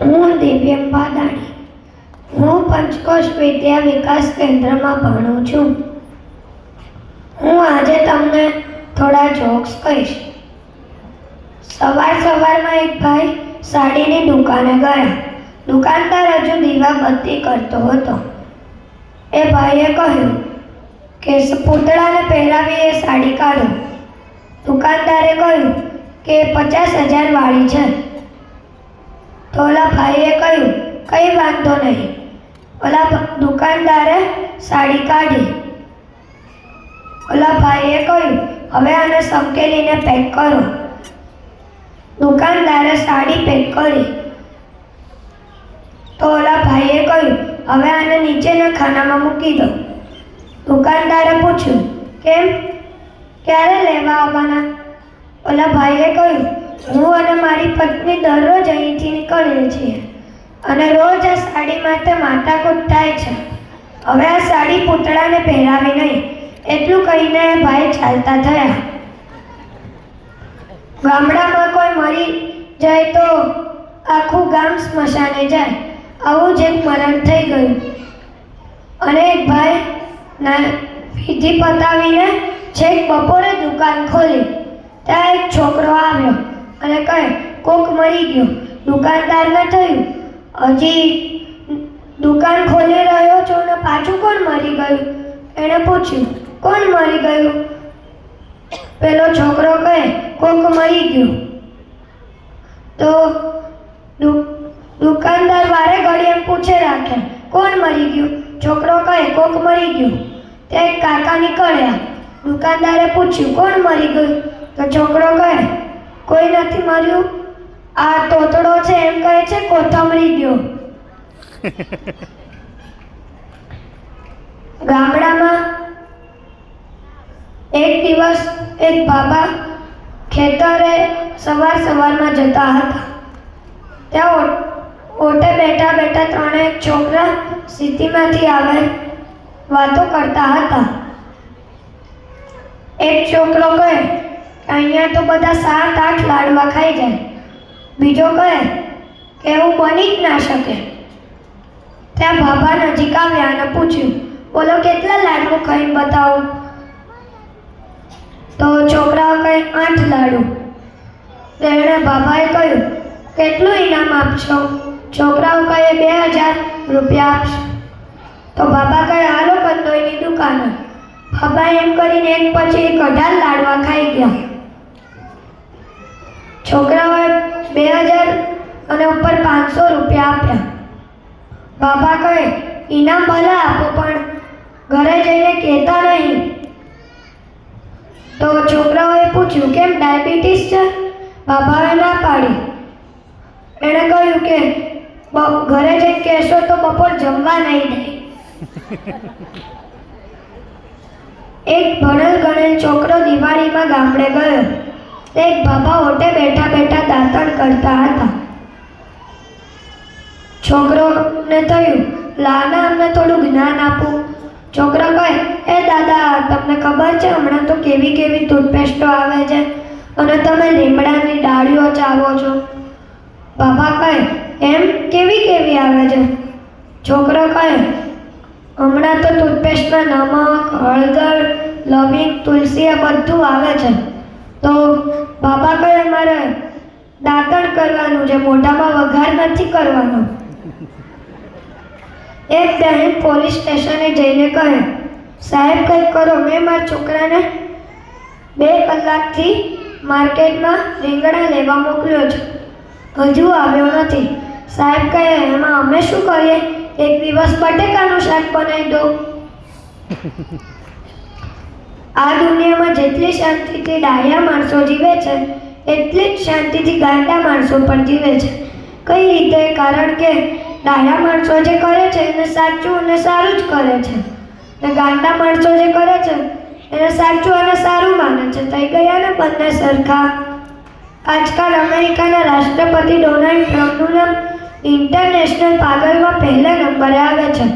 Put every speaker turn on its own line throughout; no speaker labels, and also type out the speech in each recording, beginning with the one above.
હું દિવ્યમ બાદાણી હું પંચકોશ વિદ્યા વિકાસ કેન્દ્રમાં ભણું છું. હું આજે તમને થોડા જોક્સ કહીશ. સવાર સવારમાં એક ભાઈ સાડીની દુકાને ગયા. દુકાનદાર હજુ દીવાબત્તી કરતો હતો. એ ભાઈએ કહ્યું કે પૂતળાને પહેરાવી એ સાડી કાઢો. દુકાનદારે કહ્યું કે પચાસ હજાર વાળી છે. તો ઓલા ભાઈએ કહ્યું, કંઈ વાંધો નહીં. ઓલા દુકાનદારે સાડી કાઢી. ઓલા ભાઈએ કહ્યું, હવે આને સંકેલીને પેક કરો. દુકાનદારે સાડી પેક કરી. તો ઓલા ભાઈએ કહ્યું, હવે આને નીચેના ખાનામાં મૂકી દો. દુકાનદારે પૂછ્યું, કેમ? ક્યારે લેવા આવવાના? ઓલા ભાઈએ કહ્યું હું અને મારી પત્ની દરરોજ અહીંથી નીકળીએ છીએ અને રોજ આ સાડી માટે માથાકૂટ થાય છે. હવે આ સાડી પૂતળાને પહેરાવી નહીં, એટલું કહીને ભાઈ ચાલતા થયા. ગામડામાં કોઈ મરી જાય તો આખું ગામ સ્મશાને જાય, આવું જ એક મરણ થઈ ગયું. અને એક ભાઈ ના વિધિ પતાવીને છેક બપોરે દુકાન ખોલી, ત્યાં એક છોકરો આવ્યો. અને કહે કોક મરી ગયો. દુકાનદારને થયું. હજી દુકાન ખોલી રહ્યો છો ને પાછું કોણ મરી ગયું? એણે પૂછ્યું. કોણ મરી ગયું? પેલો છોકરો કહે, કોક મરી ગયું. તો દુકાનદાર વારે ઘડી એમ પૂછે રાખે, કોણ મરી ગયું? છોકરો કહે, કોક મરી ગયું. તે કાકા નીકળ્યા. દુકાનદારે પૂછ્યું, કોણ મરી ગયું? તો છોકરો કહે કોઈ નથી મર્યું આ તોતડો છે એમ કહે છે કોથમરી ગયો ગામડામાં એક દિવસ એક બાબા ખેતરે સવાર સવારમાં જતા હતા. ત્યાં ઓટે બેઠા બેઠા ત્રણેય છોકરા સિટીમાંથી આવે વાતો કરતા હતા. એક છોકરો કહે અહીંયા તો બધા સાત આઠ લાડવા ખાઈ જાય. બીજો કહે કે એવું બની જ ના શકે. ત્યાં બાબા નજીક આવ્યા અને પૂછ્યું, બોલો, કેટલા લાડુ ખાઈ બતાવો? તો છોકરાઓ કહે, આઠ લાડુ. તેણે બાબાએ કહ્યું, કેટલું ઇનામ આપશો? છોકરાઓ કહે, બે હજાર રૂપિયા આપશો. તો બાબા કહે, હાલો, કંદોઈની દુકાને. બાબા એમ કરીને એક પછી એક અઢાર લાડવા ખાઈ ગયા. છોકરાઓએ બે હજાર અને ઉપર પાંચસો રૂપિયા આપ્યા. બાબા કહે, ઇનામ ભલે આપો, પણ ઘરે જઈને કહેતા નહીં. તો છોકરાઓએ પૂછ્યું, કેમ ડાયાબિટીસ છે? બાબાએ ના પાડી. એણે કહ્યું કે ઘરે જઈને કહેશો તો બપોર જમવા નહીં દે. એક ભણેલ ગણેલ છોકરો દિવાળીમાં ગામડે ગયો. એક બાબા ઓટે બેઠા બેઠા દાંતણ કરતા હતા. છોકરોને થયું, લાના, અમને થોડું જ્ઞાન આપું. છોકરો કહે, એ દાદા, તમને ખબર છે, હમણાં તો કેવી કેવી ટૂથપેસ્ટો આવે છે અને તમે લીમડાની ડાળીઓ ચાવો છો. બાબા કહે, એમ કેવી કેવી આવે છે? છોકરો કહે, હમણાં તો ટૂથપેસ્ટમાં નમક હળદર, લવિંગ, તુલસી આ બધું આવે છે. તો બાબા કહે મારે દાંતણ કરવાનું છે, મોઢામાં વઘાર નથી કરવાનો. એક બહેન પોલીસ સ્ટેશને જઈને કહે, સાહેબ, કંઈક કરો, મેં મારા છોકરાને બે કલાકથી માર્કેટમાં રીંગણા લેવા મોકલ્યો છે. હજુ આવ્યો નથી. સાહેબ કહે, એમાં અમે શું કરીએ? એક દિવસ બટેકાનું શાક બનાવી દો. આ દુનિયામાં જેટલી શાંતિથી ડાયા માણસો જીવે છે, એટલી જ શાંતિથી ગાંડા માણસો પણ જીવે છે. કઈ રીતે? કારણ કે ડાયા માણસો જે કરે છે, એને સાચું અને સારું જ કરે છે. ને ગાંડા માણસો જે કરે છે, એને સાચું અને સારું માને છે. થઈ ગયા ને બંને સરખા. આજકાલ અમેરિકાના રાષ્ટ્રપતિ ડોનાલ્ડ ટ્રમ્પનું નામ ઇન્ટરનેશનલ પાગલમાં પહેલા નંબરે આવે છે.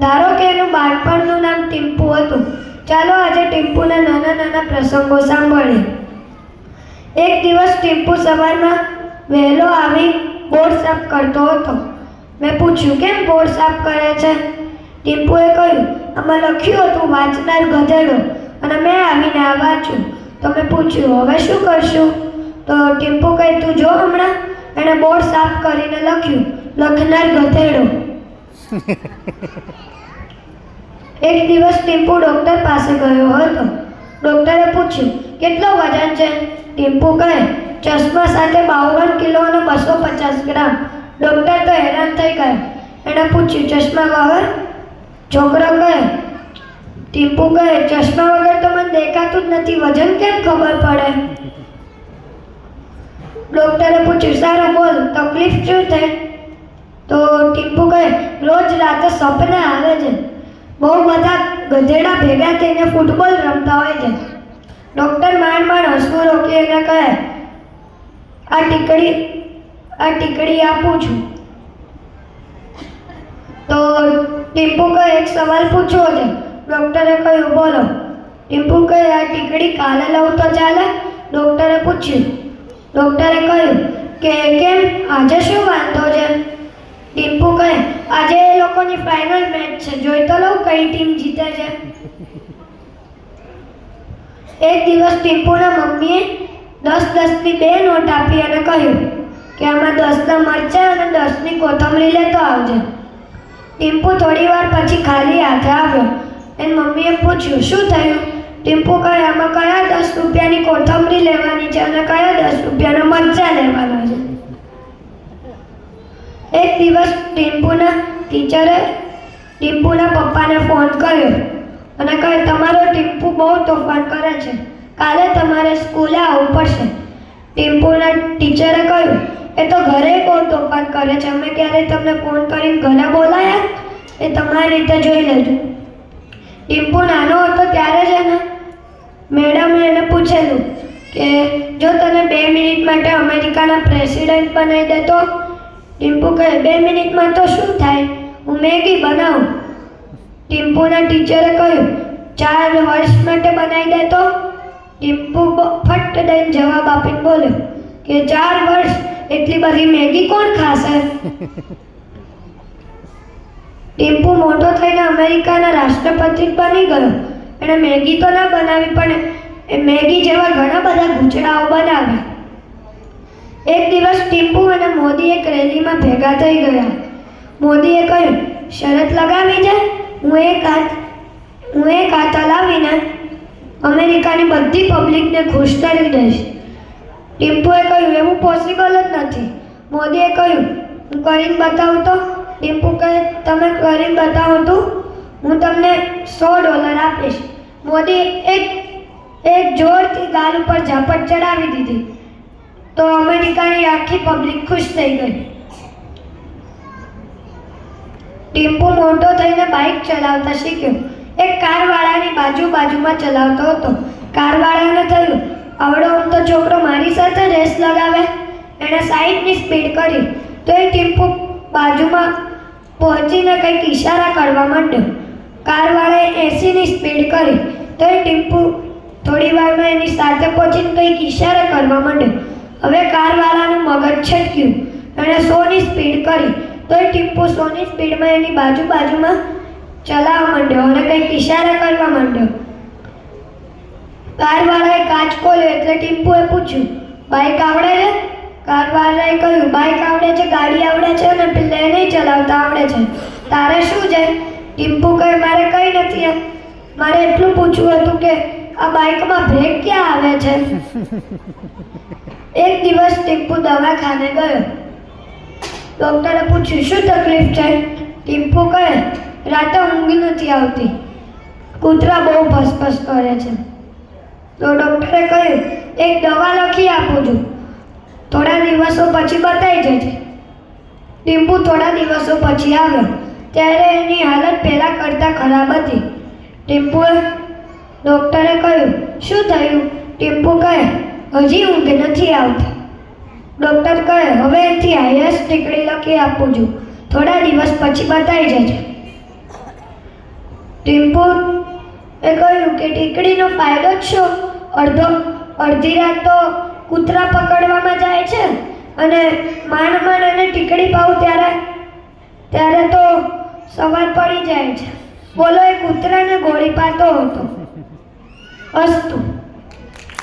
ધારો કે એનું બાળપણનું નામ ટીમ્પુ હતું. ચાલો આજે ટીમ્પુના નાના નાના પ્રસંગો સાંભળીએ. એક દિવસ ટીમ્પુ સવારમાં વહેલો આવી બોર્ડ સાફ કરતો હતો. મેં પૂછ્યું, કેમ બોર્ડ સાફ કરે છે? ટીમ્પુએ કહ્યું, આમાં લખ્યું હતું, વાંચનાર ગધેડો. અને મેં આવીને આ વાંચ્યું. તો મેં પૂછ્યું, હવે શું કરશું? તો ટીમ્પુ કહે, તું જો હમણાં. એણે બોર્ડ સાફ કરીને લખ્યું, લખનાર ગધેડો. એક દિવસ ટીમ્પુ ડૉક્ટર પાસે ગયો હતો. ડૉક્ટરે પૂછ્યું, કેટલો વજન છે? ટીમ્પુ કહે, ચશ્મા સાથે બાવન કિલો અને બસો પચાસ ગ્રામ. ડૉક્ટર તો હેરાન થઈ ગયા. એણે પૂછ્યું, ચશ્મા વગર? છોકરો કહે, ટીમ્પુ કહે, ચશ્મા વગર તો મને દેખાતું જ નથી. વજન કેમ ખબર પડે? ડૉક્ટરે પૂછ્યું, સારું બોલ, તકલીફ શું થઈ તો ટીમ્પુ કહે, રોજ રાતે સપના આવે છે. બહુ બધા ગધેડા ભેગા થઈને ફૂટબોલ રમતા હોય છે. ડૉક્ટર માંડ માંડ હસવું રોકી એને કહે, આ ટીકડી આ ટીકડી આપું છું. તો ટીમ્પુ કહે, એક સવાલ પૂછવો છે. ડૉક્ટરે કહ્યું, બોલો. ટીમ્પુ કહે, આ ટીકડી કાલે લઉં તો ચાલે? ડૉક્ટરે પૂછ્યું. ડૉક્ટરે કહ્યું, કે કેમ? આજે શું વાંધો છે? ટીમ્પુ કહે આજે એ લોકોની ફાઇનલ મેચ છે. જોઈ તો લઉં કઈ ટીમ જીતે છે. એક દિવસ ટીમ્પુના મમ્મીએ દસ દસની બે નોટ આપી અને કહ્યું કે આમાં દસના મરચાં અને દસની કોથમરી લેતો આવજે. ટીમ્પુ થોડી વાર પછી ખાલી હાથે આવ્યો. એની મમ્મીએ પૂછ્યું, શું થયું? ટીમ્પુ કહે, આમાં કયા દસ રૂપિયાની કોથમરી લેવાની છે અને કયા દસ રૂપિયાના મરચાં લેવાના છે? એક દિવસ ટીમ્પુના ટીચરે ટીમ્પુના પપ્પાને ફોન કર્યો. અને કહે, તમારો ટીમ્પુ બહુ તોફાન કરે છે. કાલે તમારે સ્કૂલે આવવું પડશે. ટીમ્પુના ટીચરે કહ્યું, એ તો ઘરે બહુ તોફાન કરે છે. અમે ક્યારેય તમને ફોન કરીને ઘરે બોલાયા? એ તમારી રીતે જોઈ લેજો. ટીમ્પુ નાનો હતો ત્યારે જ એને મેડમે એને પૂછેલું કે, જો તને બે મિનિટ માટે અમેરિકાના પ્રેસિડેન્ટ બનાવી દે તો? ટીમ્પુ કહે, બે મિનિટમાં તો શું થાય? હું મેગી બનાવું. ટીમ્પુના ટીચરે કહ્યું, ચાર વર્ષ માટે બનાવી દે તો? ટીમ્પુ ફટ દઈને જવાબ આપીને બોલ્યો, કે ચાર વર્ષ? એટલી બધી મેગી કોણ ખાશે? ટીમ્પુ મોટો થઈને અમેરિકાના રાષ્ટ્રપતિ બની ગયો. એણે મેગી તો ના બનાવી, પણ એ મેગી જેવા ઘણા બધા ગુજરાઓ બનાવ્યા. એક દિવસ ટીમ્પુ અને મોદી એક રેલીમાં ભેગા થઈ ગયા. મોદીએ કહ્યું, શરત લગાવી છે હું એક હાથ, હું એક હાથ હલાવીને અમેરિકાની બધી પબ્લિકને ખુશ કરી દઈશ. ટીમ્પુએ કહ્યું, એવું પોસિબલ જ નથી. મોદીએ કહ્યું, હું કરીને બતાવું તો. ટીમ્પુ કહે, તમે કરીને બતાવો તો, હું તમને સો ડોલર આપીશ. મોદી એક એક જોરથી ગાલ ઉપર ઝાપટ ચડાવી દીધી. તો અમેરિકાની આખી પબ્લિક ખુશ થઈ ગઈ. ટીમ્પુ મોટો થઈને બાઇક ચલાવતા શીખ્યો. એક કારવાળાની બાજુ બાજુમાં ચલાવતો હતો. કારવાળાને થયું, આવડો આમ તો છોકરો મારી સાથે રેસ લગાવે. એણે સાઈડની સ્પીડ કરી. તો એ ટીમ્પુ બાજુમાં પહોંચીને કંઈક ઈશારા કરવા માંડ્યો. કારવાળાએ એંસીની સ્પીડ કરી. તો એ ટીમ્પુ થોડી વારમાં એની સાથે પહોંચીને કંઈક ઈશારા કરવા માંડ્યો. હવે કારવાળાનું મગજ છટક્યું. એણે સોની સ્પીડ કરી. તો એ ટીમ્પુ સોની સ્પીડમાં એની બાજુ બાજુમાં ચલાવવા માંડ્યો અને કંઈક ઇશારા કરવા માંડ્યો. કારવાળાએ કાચ ખોલ્યો એટલે ટીમ્પુએ પૂછ્યું બાઇક આવડે છે? કારવાળાએ કહ્યું બાઇક આવડે છે, ગાડી આવડે છે અને પેલે નહીં ચલાવતા આવડે છે. તારે શું છે? ટીમ્પુ કહે, મારે કંઈ નથી મારે એટલું પૂછવું હતું કે આ બાઇકમાં બ્રેક ક્યાં આવે છે? એક દિવસ ટીમ્પુ દવાખાને ગયો. ડૉક્ટરે પૂછ્યું, શું તકલીફ છે? ટીમ્પુ કહે, રાતે ઊંઘ નથી આવતી. કૂતરા બહુ ભસભસ કરે છે. તો ડૉક્ટરે કહ્યું, એક દવા લખી આપું છું થોડા દિવસો પછી બતાવી જજે. ટીમ્પુ થોડા દિવસો પછી આવ્યો. ત્યારે એની હાલત પહેલાં કરતાં ખરાબ હતી. ટીમ્પુએ ડૉક્ટરે કહ્યું, શું થયું? ટીમ્પુ કહે હજી ઊંઘ નથી આવતી. ડૉક્ટર કહે, હવે એથી હાઈએસ્ટ ટીકડી લખી આપું છું. થોડા દિવસ પછી બતાવી જજો. ટીમ્પુ એ કહ્યું કે, ટીકડીનો ફાયદો જ શું? અડધો, અડધી રાત તો કૂતરા પકડવામાં જાય છે અને માંડ માંડ અને ટીકડી પાઉં ત્યારે ત્યારે તો સવાર પડી જાય છે. બોલો, એ કૂતરાને ગોળી પાતો હતો. અસ્તુ.